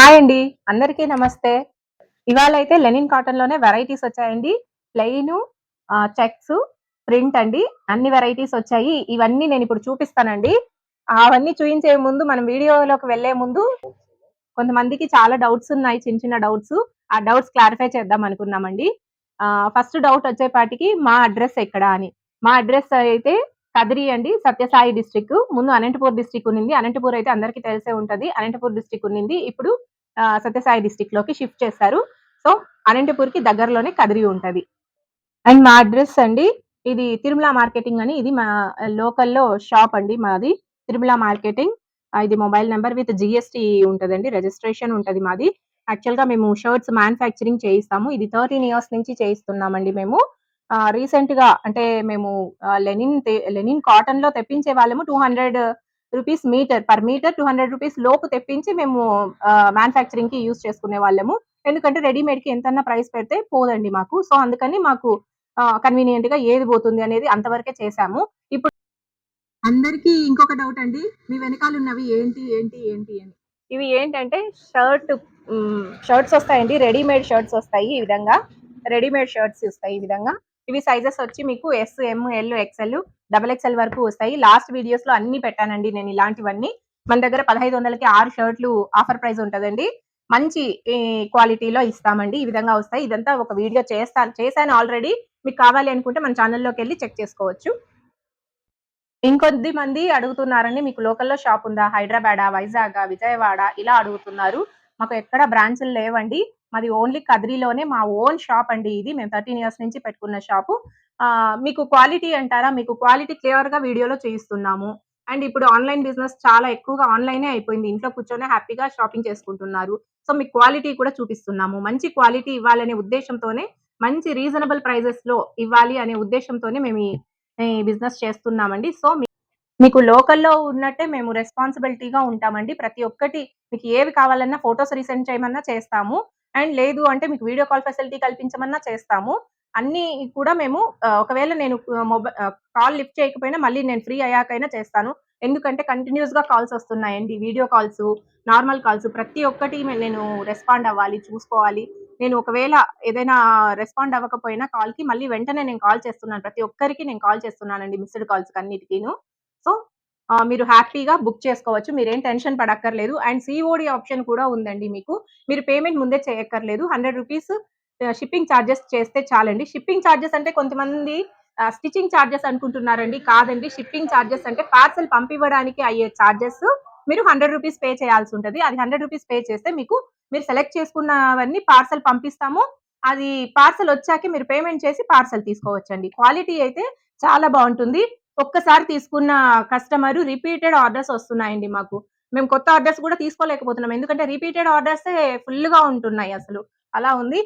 Hi అండి. అందరికీ నమస్తే. ఇవాళ అయితే లెనిన్ కాటన్లోనే వెరైటీస్ వచ్చాయండి. ప్లెయిన్ చెక్స్ ప్రింట్ అండి. అన్ని వెరైటీస్ వచ్చాయి. ఇవన్నీ నేను ఇప్పుడు చూపిస్తానండి. అవన్నీ చూపించే ముందు మనం వీడియోలోకి వెళ్ళే ముందు కొంతమందికి చాలా డౌట్స్ ఉన్నాయి చిన్న చిన్న డౌట్స్. ఆ డౌట్స్ క్లారిఫై చేద్దాం అనుకున్నామండి. ఫస్ట్ డౌట్ వచ్చేపాటికి మా అడ్రస్ ఎక్కడ అని. మా అడ్రస్ అయితే కదిరి అండి సత్యసాయి డిస్ట్రిక్ట్. ముందు అనంతపూర్ డిస్ట్రిక్ట్ ఉన్నింది. అనంతపూర్ అయితే అందరికీ తెలిసే ఉంటుంది. అనంతపూర్ డిస్టిక్ ఉన్నింది. ఇప్పుడు సత్యసాయి డిస్టిక్లోకి షిఫ్ట్ చేశారు సో అనంతపూర్కి దగ్గరలోనే కదిరి ఉంటది. అండ్ మా అడ్రస్ అండి ఇది తిరుమల మార్కెటింగ్ అని ఇది మా లోకల్లో షాప్ అండి మాది. తిరుమల మార్కెటింగ్ ఇది మొబైల్ నెంబర్ విత్ జిఎస్టి ఉంటదండి రిజిస్ట్రేషన్ ఉంటది మాది. యాక్చువల్గా మేము షర్ట్స్ మ్యానుఫ్యాక్చరింగ్ చేయిస్తాము. ఇది థర్టీన్ ఇయర్స్ నుంచి చేయిస్తున్నామండి మేము. రీసెంట్గా అంటే మేము లెనిన్ లెనిన్ కాటన్లో తెప్పించే వాళ్ళము two hundred rupees metre per metre two hundred rupees లోపు తెప్పించి మేము మ్యానుఫ్యాక్చరింగ్కి యూజ్ చేసుకునే వాళ్ళము. ఎందుకంటే రెడీమేడ్కి ఎంతన్నా ప్రైస్ పెడితే పోదండి మాకు. సో అందుకని మాకు కన్వీనియంట్గా ఏది పోతుంది అనేది అంతవరకే చేశాము. ఇప్పుడు అందరికి ఇంకొక డౌట్ అండి. మీ వెనకాల ఉన్నవి ఏంటి ఏంటి ఏంటి అని. ఇవి ఏంటంటే షర్ట్ షర్ట్స్ వస్తాయండి. రెడీమేడ్ షర్ట్స్ వస్తాయి ఈ విధంగా. రెడీమేడ్ షర్ట్స్ వస్తాయి ఈ విధంగా. ఇవి సైజెస్ వచ్చి మీకు S M L XL double XL వరకు వస్తాయి. లాస్ట్ వీడియోస్లో అన్ని పెట్టానండి నేను ఇలాంటివన్నీ. మన దగ్గర పదహైదు వందలకి ఆరు షర్ట్లు ఆఫర్ ప్రైస్ ఉంటదండి. మంచి క్వాలిటీలో ఇస్తామండి. ఈ విధంగా వస్తాయి. ఇదంతా ఒక వీడియో చేస్తాను చేశాను ఆల్రెడీ మీకు కావాలి అనుకుంటే మన ఛానల్లోకి వెళ్ళి చెక్ చేసుకోవచ్చు. ఇంకొద్ది మంది అడుగుతున్నారండి మీకు లోకల్లో షాప్ ఉందా? హైదరాబాద్ వైజాగ్ విజయవాడ ఇలా అడుగుతున్నారు. మాకు ఎక్కడ బ్రాంచ్లు లేవండి. మాది ఓన్లీ కదిరిలోనే మా ఓన్ షాప్ అండి ఇది. మేము థర్టీన్ ఇయర్స్ నుంచి పెట్టుకున్న షాపు. మీకు క్వాలిటీ అంటారా? మీకు క్వాలిటీ క్లియర్గా వీడియోలో చేయిస్తున్నాము అండ్ ఇప్పుడు ఆన్లైన్ బిజినెస్ చాలా ఎక్కువగా ఆన్లైనే అయిపోయింది. ఇంట్లో కూర్చొని హ్యాపీగా షాపింగ్ చేసుకుంటున్నారు. సో మీకు క్వాలిటీ కూడా చూపిస్తున్నాము. మంచి క్వాలిటీ ఇవ్వాలనే ఉద్దేశంతోనే మంచి రీజనబుల్ ప్రైజెస్లో ఇవ్వాలి అనే ఉద్దేశంతోనే మేము ఈ- బిజినెస్ చేస్తున్నామండి. సో మీ- మీకు లోకల్లో ఉన్నట్టే మేము రెస్పాన్సిబిలిటీగా ఉంటామండి. ప్రతి ఒక్కటి మీకు ఏవి కావాలన్నా ఫొటోస్ రీసెండ్ చేయమన్నా చేస్తాము. అండ్ లేదు అంటే మీకు వీడియో కాల్ ఫెసిలిటీ కల్పించమన్నా చేస్తాము. అన్ని కూడా మేము ఒకవేళ నేను మొబైల్ కాల్ లిఫ్ట్ చేయకపోయినా మళ్ళీ నేను ఫ్రీ అయ్యాకైనా చేస్తాను. ఎందుకంటే కంటిన్యూస్గా కాల్స్ వస్తున్నాయండి. వీడియో కాల్స్ నార్మల్ కాల్స్ ప్రతి ఒక్కటి నేను రెస్పాండ్ అవ్వాలి చూసుకోవాలి. నేను ఒకవేళ ఏదైనా రెస్పాండ్ అవ్వకపోయినా కాల్కి మళ్ళీ వెంటనే నేను కాల్ చేస్తున్నాను. ప్రతి ఒక్కరికి నేను కాల్ చేస్తున్నానండి మిస్డ్ కాల్స్ అన్నిటికీను. సో మీరు హ్యాపీగా బుక్ చేసుకోవచ్చు. మీరేం టెన్షన్ పడక్కర్లేదు. అండ్ సిఓడి ఆప్షన్ కూడా ఉందండి మీకు. మీరు పేమెంట్ ముందే చేయక్కర్లేదు. హండ్రెడ్ రూపీస్ షిప్పింగ్ ఛార్జెస్ చేస్తే చాలండి. షిప్పింగ్ ఛార్జెస్ అంటే కొంతమంది స్టిచ్చింగ్ ఛార్జెస్ అనుకుంటున్నారండి. కాదండి. షిప్పింగ్ ఛార్జెస్ అంటే పార్సల్ పంపివ్వడానికి అయ్యే ఛార్జెస్ మీరు హండ్రెడ్ రూపీస్ పే చేయాల్సి ఉంటుంది. అది హండ్రెడ్ రూపీస్ పే చేస్తే మీకు మీరు సెలెక్ట్ చేసుకున్నవన్నీ పార్సల్ పంపిస్తాము. అది పార్సల్ వచ్చాక మీరు పేమెంట్ చేసి పార్సల్ తీసుకోవచ్చండి. క్వాలిటీ అయితే చాలా బాగుంటుంది. ఒక్కసారి తీసుకున్న కస్టమర్ రిపీటెడ్ ఆర్డర్స్ వస్తున్నాయండి మాకు. మేము కొత్త ఆర్డర్స్ కూడా తీసుకోలేకపోతున్నాం. ఎందుకంటే రిపీటెడ్ ఆర్డర్స్ ఫుల్గా ఉంటున్నాయి అసలు. అలా ఉంది.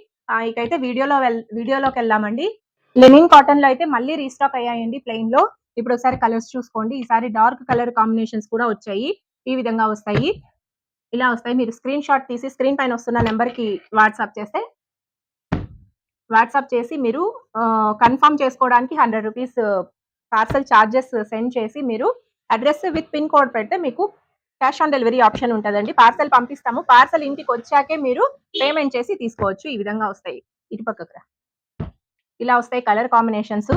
ఇకైతే వీడియోలో వెల్ వీడియోలోకి వెళ్దామండి. లెనిన్ కాటన్లో అయితే మళ్ళీ రీస్టాక్ అయ్యాయండి ప్లెయిన్లో ఇప్పుడు ఒకసారి కలర్స్ చూసుకోండి. ఈసారి డార్క్ కలర్ కాంబినేషన్స్ కూడా వచ్చాయి. ఈ విధంగా వస్తాయి. ఇలా వస్తాయి. మీరు స్క్రీన్ షాట్ తీసి స్క్రీన్ పైన వస్తున్న నెంబర్కి వాట్సాప్ చేస్తే వాట్సాప్ చేసి మీరు కన్ఫర్మ్ చేసుకోవడానికి hundred rupees parcel charges send చేసి మీరు అడ్రస్ విత్ పిన్ కోడ్ పెడితే మీకు క్యాష్ ఆన్ డెలివరీ ఆప్షన్ ఉంటుందండి. పార్సల్ పంపిస్తాము. పార్సల్ ఇంటికి వచ్చాకే మీరు పేమెంట్ చేసి తీసుకోవచ్చు. ఈ విధంగా వస్తాయి. ఇటుపక్కకు ఇలా వస్తాయి కలర్ కాంబినేషన్స్.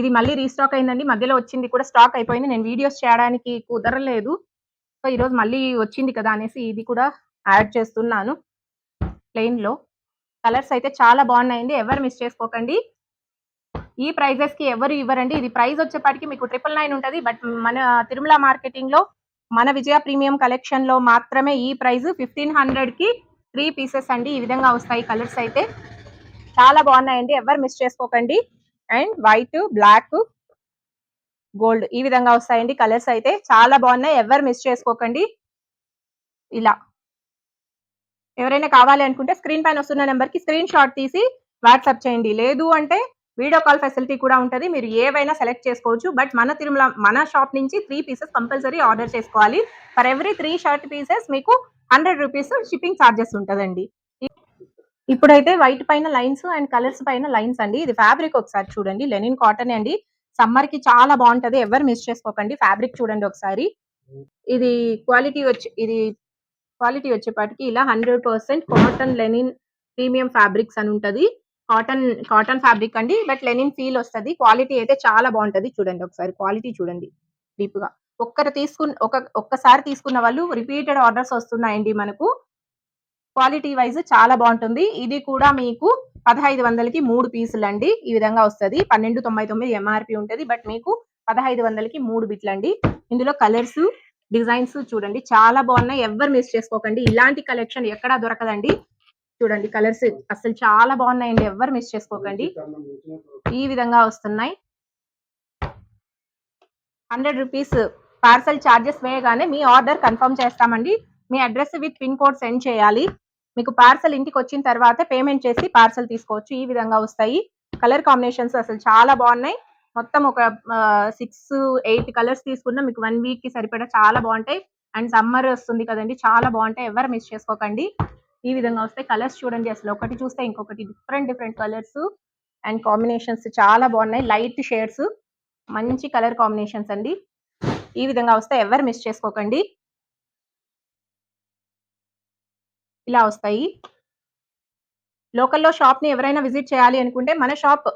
ఇది మళ్ళీ రీస్టాక్ అయిందండి. మధ్యలో వచ్చింది కూడా స్టాక్ అయిపోయింది. నేను వీడియోస్ చేయడానికి కుదరలేదు. సో ఈరోజు మళ్ళీ వచ్చింది కదా అనేసి ఇది కూడా యాడ్ చేస్తున్నాను. ప్లెయిన్లో. కలర్స్ అయితే చాలా బాగున్నాయండి. ఎవరు మిస్ చేసుకోకండి. ఈ ప్రైజెస్కి ఎవరు ఇవ్వరండి? ఇది ప్రైస్ వచ్చేపాటికి మీకు ట్రిపుల్ నైన్ ఉంటుంది. బట్ మన తిరుమల మార్కెటింగ్లో మన విజయ ప్రీమియం కలెక్షన్లో మాత్రమే ఈ ప్రైస్ ఫిఫ్టీన్ హండ్రెడ్కి త్రీ పీసెస్ అండి. ఈ విధంగా వస్తాయి కలర్స్ అయితే. చాలా బాగున్నాయండి. ఎవరు మిస్ చేసుకోకండి. అండ్ వైట్ బ్లాక్ గోల్డ్ ఈ విధంగా వస్తాయండి కలర్స్ అయితే. చాలా బాగున్నాయి. ఎవరు మిస్ చేసుకోకండి. ఇలా. ఎవరైనా కావాలి అనుకుంటే స్క్రీన్ పైన వస్తున్న నెంబర్కి స్క్రీన్ షాట్ తీసి వాట్సాప్ చేయండి. లేదు అంటే వీడియో కాల్ ఫెసిలిటీ కూడా ఉంటుంది. మీరు ఏవైనా సెలెక్ట్ చేసుకోవచ్చు. బట్ మన తిరుమల మన షాప్ నుంచి త్రీ పీసెస్ కంపల్సరీ ఆర్డర్ చేసుకోవాలి. For every three shirt pieces మీకు హండ్రెడ్ రూపీస్ షిప్పింగ్ ఛార్జెస్ ఉంటుందండి. ఇప్పుడైతే వైట్ పైన లైన్స్ అండ్ కలర్స్ పైన లైన్స్ అండి. ఇది ఫ్యాబ్రిక్ ఒకసారి చూడండి. లెనిన్ కాటన్ అండి. సమ్మర్కి చాలా బాగుంటది. ఎవరు మిస్ చేసుకోకండి. ఫ్యాబ్రిక్ చూడండి ఒకసారి. ఇది క్వాలిటీ వచ్చి ఇది క్వాలిటీ వచ్చేపాటికి ఇలా hundred percent cotton linen premium fabrics అని ఉంటది. కాటన్ కాటన్ ఫ్యాబ్రిక్ అండి. బట్ లెనిన్ ఫీల్ వస్తది. క్వాలిటీ అయితే చాలా బాగుంటది చూడండి ఒకసారి. క్వాలిటీ చూడండి. డీప్గా. ఒక్కరు తీసుకున్న ఒక ఒక్కసారి తీసుకున్న వాళ్ళు రిపీటెడ్ ఆర్డర్స్ వస్తున్నాయండి మనకు. క్వాలిటీ వైజ్ చాలా బాగుంటుంది. ఇది కూడా మీకు పదహైదు వందలకి మూడు పీసులు అండి. ఈ విధంగా వస్తది. పన్నెండు తొంభై తొమ్మిది ఎంఆర్పి ఉంటది. బట్ మీకు పదహైదు వందలకి మూడు బిట్లు అండి. ఇందులో కలర్స్ డిజైన్స్ చూడండి. చాలా బాగున్నాయి. ఎవరు మిస్ చేసుకోకండి. ఇలాంటి కలెక్షన్ ఎక్కడా దొరకదండి. చూడండి కలర్స్ అసలు చాలా బాగున్నాయండి. ఎవ్వరు మిస్ చేసుకోకండి. ఈ విధంగా వస్తున్నాయి. హండ్రెడ్ రూపీస్ పార్సల్ ఛార్జెస్ వేయగానే మీ ఆర్డర్ కన్ఫర్మ్ చేస్తామండి. మీ address with pin code send చేయాలి. మీకు పార్సల్ ఇంటికి వచ్చిన తర్వాత పేమెంట్ చేసి పార్సల్ తీసుకోవచ్చు. ఈ విధంగా వస్తాయి. కలర్ కాంబినేషన్స్ అసలు చాలా బాగున్నాయి. మొత్తం ఒక సిక్స్ ఎయిట్ కలర్స్ తీసుకున్నా మీకు వన్ వీక్కి సరిపడా చాలా బాగుంటాయి. అండ్ సమ్మర్ వస్తుంది కదండి చాలా బాగుంటాయి. ఎవరు మిస్ చేసుకోకండి. ఈ విధంగా వస్తాయి. కలర్స్ చూడండి అసలు ఒకటి చూస్తే ఇంకొకటి different different colours and combinations చాలా బాగున్నాయి. లైట్ షేడ్స్ మంచి కలర్ కాంబినేషన్స్ అండి. ఈ విధంగా వస్తే ఎవరు మిస్ చేసుకోకండి. ఇలా వస్తాయి. లోకల్లో షాప్ని ఎవరైనా విజిట్ చేయాలి అనుకుంటే మన షాప్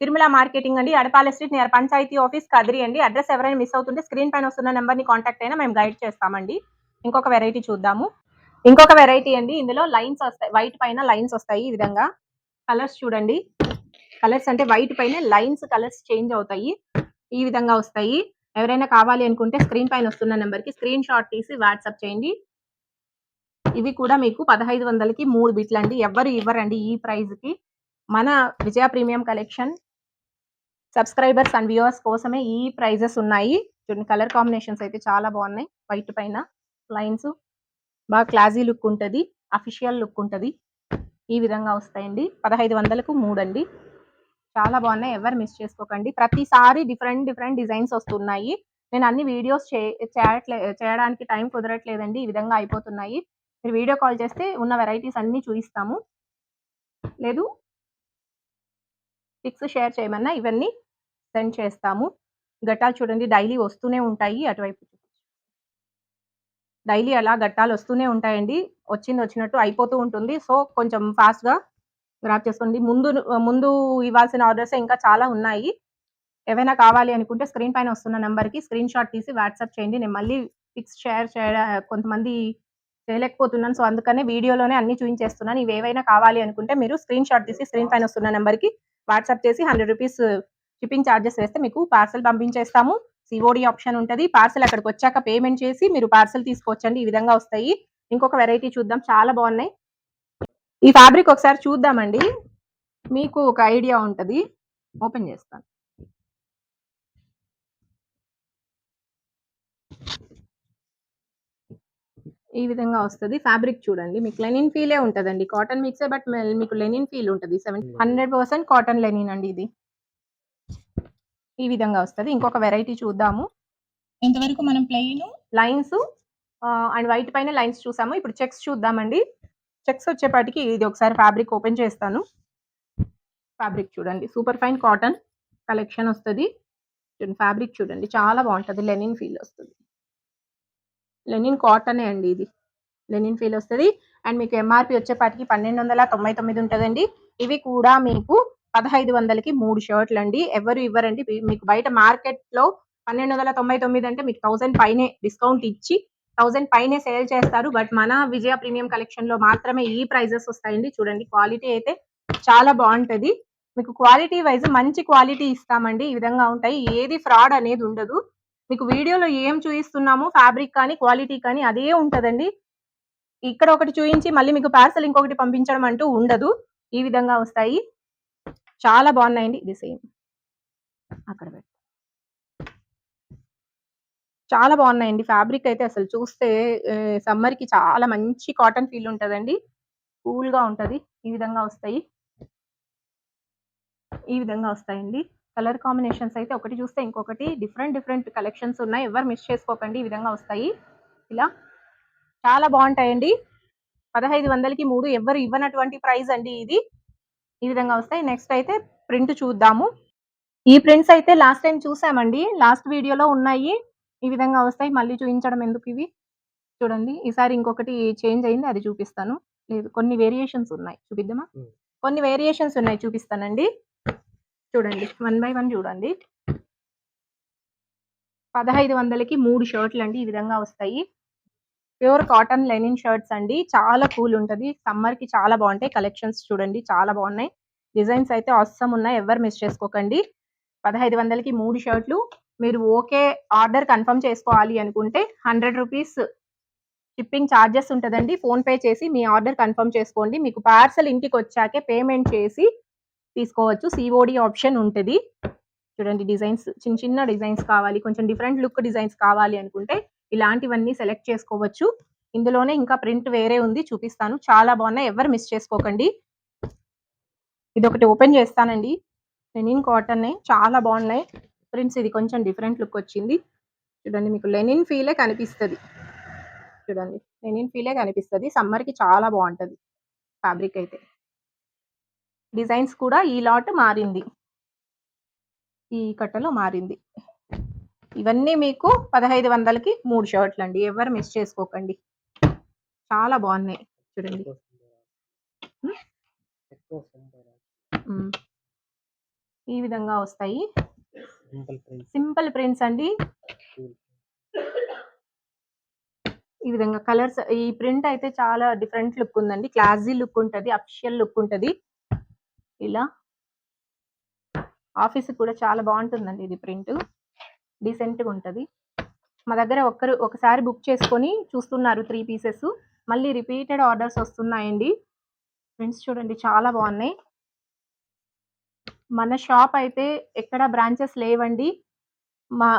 తిరుమల మార్కెటింగ్ అండి. Adapala street near panchayat office Kadiri అండి. అడ్రస్ ఎవరైనా మిస్ అవుతుంటే స్క్రీన్ పైన వస్తున్న నెంబర్ని కాంటాక్ట్ అయినా మేము గైడ్ చేస్తామండి. ఇంకొక వెరైటీ చూద్దాము. ఇంకొక వెరైటీ అండి. ఇందులో లైన్స్ వస్తాయి. వైట్ పైన లైన్స్ వస్తాయి ఈ విధంగా. కలర్స్ చూడండి. కలర్స్ అంటే వైట్ పైన లైన్స్ కలర్స్ చేంజ్ అవుతాయి. ఈ విధంగా వస్తాయి. ఎవరైనా కావాలి అనుకుంటే స్క్రీన్ పైన వస్తున్న నెంబర్కి స్క్రీన్ షాట్ తీసి వాట్సాప్ చేయండి. ఇవి కూడా మీకు పదహైదు వందలకి మూడు బిట్లు అండి ఎవరు ఇవ్వరండి ఈ ప్రైస్కి. మన Vijaya premium collection subscribers and viewers కోసమే ఈ ప్రైజెస్ ఉన్నాయి. చూడండి కలర్ కాంబినేషన్స్ అయితే చాలా బాగున్నాయి. వైట్ పైన లైన్స్ బాగా క్లాజీ లుక్ ఉంటుంది అఫిషియల్ లుక్ ఉంటుంది. ఈ విధంగా వస్తాయండి. పదహైదు వందలకు మూడు అండి చాలా బాగున్నాయి. ఎవరు మిస్ చేసుకోకండి. ప్రతిసారి డిఫరెంట్ డిఫరెంట్ డిజైన్స్ వస్తున్నాయి. నేను అన్ని వీడియోస్ చేయట్లే చేయడానికి టైం కుదరట్లేదండి. ఈ విధంగా అయిపోతున్నాయి. మీరు వీడియో కాల్ చేస్తే ఉన్న వెరైటీస్ అన్ని చూపిస్తాము. లేదు? పిక్స్ షేర్ చేయమన్నా ఇవన్నీ సెండ్ చేస్తాము. గట్టాలు చూడండి. డైలీ వస్తూనే ఉంటాయి అటువైపు డైలీ అలా గట్టాలు వస్తూనే ఉంటాయండి. వచ్చింది వచ్చినట్టు అయిపోతూ ఉంటుంది. సో కొంచెం ఫాస్ట్గా గ్రాప్ చేసుకోండి. ముందు ముందు ఇవ్వాల్సిన ఆర్డర్స్ ఇంకా చాలా ఉన్నాయి. ఏవైనా కావాలి అనుకుంటే స్క్రీన్ పైన వస్తున్న నెంబర్కి స్క్రీన్ షాట్ తీసి వాట్సాప్ చేయండి. నేను మళ్ళీ పిక్స్ షేర్ చేయడం కొంతమంది చేయలేకపోతున్నాను. సో అందుకనే వీడియోలోనే అన్ని చూపించేస్తున్నాను ఇవి ఏవైనా కావాలి అనుకుంటే మీరు స్క్రీన్ షాట్ తీసి స్క్రీన్ పైన వస్తున్న నెంబర్కి వాట్సాప్ చేసి హండ్రెడ్ రూపీస్ షిప్పింగ్ ఛార్జెస్ వేస్తే మీకు పార్సల్ పంపించేస్తాము. సిఓడి ఆప్షన్ ఉంటుంది. పార్సల్ అక్కడికి వచ్చాక పేమెంట్ చేసి మీరు పార్సల్ తీసుకోవచ్చండి. ఈ విధంగా వస్తాయి. ఇంకొక వెరైటీ చూద్దాం. చాలా బాగున్నాయి. ఈ ఫ్యాబ్రిక్ ఒకసారి చూద్దామండి. మీకు ఒక ఐడియా ఉంటుంది. ఓపెన్ చేస్తాను. ఈ విధంగా వస్తుంది. ఫ్యాబ్రిక్ చూడండి. మీకు లెనిన్ ఫీలే ఉంటుందండి. కాటన్ మిక్సే బట్ మీకు లెనిన్ ఫీల్ ఉంటుంది. Seven hundred percent cotton linen అండి ఇది. ఈ విధంగా వస్తుంది. ఇంకొక వెరైటీ చూద్దాము. ఇంతవరకు మనం ప్లెయిన్ లైన్స్ అండ్ వైట్ పైన లైన్స్ చూసాము. ఇప్పుడు చెక్స్ చూద్దామండి. చెక్స్ వచ్చేపాటికి ఇది ఒకసారి ఫ్యాబ్రిక్ ఓపెన్ చేస్తాను. ఫ్యాబ్రిక్ చూడండి. సూపర్ ఫైన్ కాటన్ కలెక్షన్ వస్తుంది. ఫ్యాబ్రిక్ చూడండి. చాలా బాగుంటుంది. లెనిన్ ఫీల్ వస్తుంది. లెనిన్ కాటనే అండి ఇది. లెనిన్ ఫీల్ వస్తుంది. అండ్ మీకు ఎంఆర్పి వచ్చేపాటికి పన్నెండు వందల తొంభై తొమ్మిది ఉంటుందండి. ఇవి కూడా మీకు పదహైదు వందలకి మూడు షర్ట్లు అండి ఎవరు ఇవ్వరండి? మీకు బయట మార్కెట్లో పన్నెండు వందల తొంభై తొమ్మిది అంటే మీకు థౌసండ్ పైనే డిస్కౌంట్ ఇచ్చి థౌసండ్ పైనే సేల్ చేస్తారు. బట్ మన విజయ ప్రీమియం కలెక్షన్లో మాత్రమే ఈ ప్రైజెస్ వస్తాయండి. చూడండి క్వాలిటీ అయితే చాలా బాగుంటది. మీకు క్వాలిటీ వైజ్ మంచి క్వాలిటీ ఇస్తామండి. ఈ విధంగా ఉంటాయి. ఏది ఫ్రాడ్ అనేది ఉండదు. మీకు వీడియోలో ఏం చూపిస్తున్నామో ఫ్యాబ్రిక్ కానీ క్వాలిటీ కానీ అదే ఉంటదండి. ఇక్కడ ఒకటి చూపించి మళ్ళీ మీకు పార్సల్ ఇంకొకటి పంపించడం అంటూ ఉండదు. ఈ విధంగా వస్తాయి. చాలా బాగున్నాయండి. ఇది సేమ్. అక్కడ చాలా బాగున్నాయండి. ఫ్యాబ్రిక్ అయితే అసలు చూస్తే సమ్మర్కి చాలా మంచి కాటన్ ఫీల్ ఉంటుందండి. కూల్ ఉంటుంది. ఉంటది ఈ విధంగా వస్తాయి. ఈ విధంగా వస్తాయండి. కలర్ కాంబినేషన్స్ అయితే ఒకటి చూస్తే ఇంకొకటి డిఫరెంట్ డిఫరెంట్ కలెక్షన్స్ ఉన్నాయి. ఎవరు మిస్ చేసుకోకండి. ఈ విధంగా వస్తాయి. ఇలా. చాలా బాగుంటాయండి. పదహైదు వందలకి మూడు. ఎవరు ఇవ్వనటువంటి ప్రైస్ అండి ఇది. ఈ విధంగా వస్తాయి. నెక్స్ట్ అయితే ప్రింట్ చూద్దాము. ఈ ప్రింట్స్ అయితే లాస్ట్ టైం చూసామండి. లాస్ట్ వీడియోలో ఉన్నాయి. ఈ విధంగా వస్తాయి. మళ్ళీ చూపించడం ఎందుకు ఇవి? చూడండి. ఈసారి ఇంకొకటి చేంజ్ అయింది. అది చూపిస్తాను. లేదు కొన్ని వేరియేషన్స్ ఉన్నాయి. చూపిద్దామా. కొన్ని వేరియేషన్స్ ఉన్నాయి. చూపిస్తానండి. చూడండి. వన్ బై వన్ చూడండి. పదహైదు వందలకి మూడు షర్ట్లు అండి ఈ విధంగా వస్తాయి. ప్యూర్ కాటన్ లెనిన్ షర్ట్స్ అండి. చాలా కూల్ ఉంటది. సమ్మర్కి చాలా బాగుంటాయి. కలెక్షన్స్ చూడండి. చాలా బాగున్నాయి. డిజైన్స్ అయితే అవసరం ఉన్నాయి ఎవరు మిస్ చేసుకోకండి. పదహైదు వందలకి మూడు షర్ట్లు. మీరు ఓకే ఆర్డర్ కన్ఫర్మ్ చేసుకోవాలి అనుకుంటే హండ్రెడ్ రూపీస్ షిప్పింగ్ ఛార్జెస్ ఉంటుందండి. ఫోన్ పే చేసి మీ ఆర్డర్ కన్ఫర్మ్ చేసుకోండి. మీకు పార్సల్ ఇంటికి వచ్చాకే పేమెంట్ చేసి తీసుకోవచ్చు. సిఓడి ఆప్షన్ ఉంటుంది. చూడండి డిజైన్స్. చిన్న చిన్న డిజైన్స్ కావాలి. కొంచెం డిఫరెంట్ లుక్ డిజైన్స్ కావాలి అనుకుంటే ఇలాంటివన్నీ సెలెక్ట్ చేసుకోవచ్చు. ఇందులోనే ఇంకా ప్రింట్ వేరే ఉంది చూపిస్తాను. చాలా బాగున్నాయి ఎవరు మిస్ చేసుకోకండి. ఇది ఒకటి ఓపెన్ చేస్తానండి. లెనిన్ కాటన్ చాలా బాగున్నాయి. ప్రింట్స్ ఇది కొంచెం డిఫరెంట్ లుక్ వచ్చింది. చూడండి మీకు లెనిన్ ఫీలే కనిపిస్తుంది. చూడండి లెనిన్ ఫీలే కనిపిస్తుంది. సమ్మర్కి చాలా బాగుంటది ఫ్యాబ్రిక్ అయితే. డిజైన్స్ కూడా ఈ లాట్ మారింది. ఈ కట్టలో మారింది. ఇవన్నీ మీకు పదహైదు వందలకి మూడు షర్ట్లు అండి. ఎవరు మిస్ చేసుకోకండి. చాలా బాగున్నాయి చూడండి. ఈ విధంగా వస్తాయి. సింపుల్ ప్రింట్ సింపుల్ ప్రింట్స్ అండి. ఈ విధంగా కలర్స్ ఈ ప్రింట్ అయితే చాలా డిఫరెంట్ లుక్ ఉందండి. క్లాసీ లుక్ ఉంటది అఫిషియల్ లుక్ ఉంటది. ఇలా ఆఫీస్ కూడా చాలా బాగుంటుందండి ఇది ప్రింట్. డీసెంట్గా ఉంటుంది. మా దగ్గర ఒక్కరు ఒకసారి బుక్ చేసుకొని చూస్తున్నారు త్రీ పీసెస్ మళ్ళీ రిపీటెడ్ ఆర్డర్స్ వస్తున్నాయండి. ఫ్రెండ్స్ చూడండి చాలా బాగున్నాయి. మన షాప్ అయితే ఎక్కడ బ్రాంచెస్ లేవండి. మా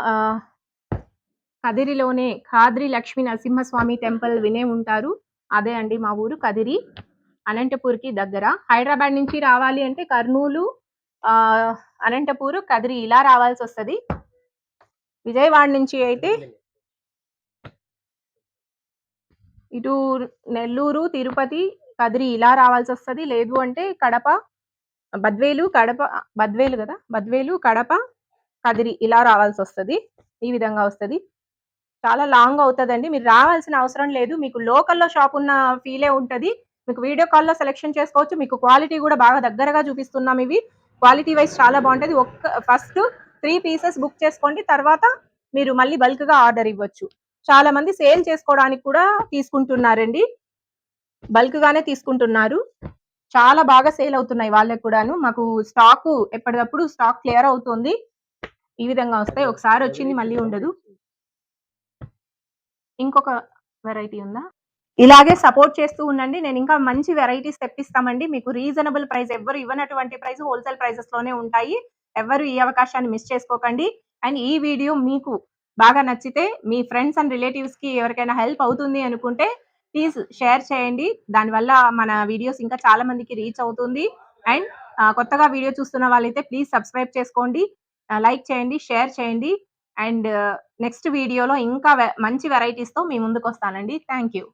కదిరిలోనే ఖాద్రి లక్ష్మీ నరసింహస్వామి టెంపుల్ వినే ఉంటారు. అదే అండి మా ఊరు కదిరి. అనంతపూర్కి దగ్గర. హైదరాబాద్ నుంచి రావాలి అంటే కర్నూలు అనంతపూర్ కదిరి ఇలా రావాల్సి వస్తుంది. విజయవాడ నుంచి అయితే ఇటు నెల్లూరు తిరుపతి కదిరి ఇలా రావాల్సి వస్తది. లేదు అంటే కడప బద్వేలు కడప బద్వేలు కదా? బద్వేలు కడప కదిరి ఇలా రావాల్సి వస్తది. ఈ విధంగా వస్తది. చాలా లాంగ్ అవుతుందండి. మీరు రావాల్సిన అవసరం లేదు. మీకు లోకల్లో షాప్ ఉన్న ఫీలే ఉంటది. మీకు వీడియో కాల్లో సెలెక్షన్ చేసుకోవచ్చు. మీకు క్వాలిటీ కూడా బాగా దగ్గరగా చూపిస్తున్నాం ఇవి. క్వాలిటీ వైజ్ చాలా బాగుంటది. ఒక్క ఫస్ట్ త్రీ పీసెస్ బుక్ చేసుకోండి. తర్వాత మీరు మళ్ళీ బల్క్గా ఆర్డర్ ఇవ్వచ్చు. చాలా మంది సేల్ చేసుకోవడానికి కూడా తీసుకుంటున్నారండి. బల్క్ గానే తీసుకుంటున్నారు. చాలా బాగా సేల్ అవుతున్నాయి వాళ్ళకి కూడాను. మాకు స్టాక్ ఎప్పటికప్పుడు స్టాక్ క్లియర్ అవుతుంది. ఈ విధంగా వస్తాయి. ఒకసారి వచ్చింది మళ్ళీ ఉండదు. ఇంకొక వెరైటీ ఉందా? ఇలాగే సపోర్ట్ చేస్తూ ఉండండి. నేను ఇంకా మంచి వెరైటీస్ తెప్పిస్తామండి. మీకు రీజనబుల్ ప్రైస్ ఎవరు ఇవ్వనటువంటి ప్రైస్ హోల్సేల్ ప్రైసెస్లోనే ఉంటాయి. ఎవరు ఈ అవకాశాన్ని మిస్ చేసుకోకండి. అండ్ ఈ వీడియో మీకు బాగా నచ్చితే మీ ఫ్రెండ్స్ అండ్ రిలేటివ్స్కి ఎవరికైనా హెల్ప్ అవుతుంది అనుకుంటే ప్లీజ్ షేర్ చేయండి. దానివల్ల మన వీడియోస్ ఇంకా చాలా మందికి రీచ్ అవుతుంది. అండ్ కొత్తగా వీడియో చూస్తున్న వాళ్ళైతే ప్లీజ్ సబ్స్క్రైబ్ చేసుకోండి. లైక్ చేయండి షేర్ చేయండి. అండ్ నెక్స్ట్ వీడియోలో ఇంకా మంచి వెరైటీస్తో మీ ముందుకు వస్తానండి. Thank you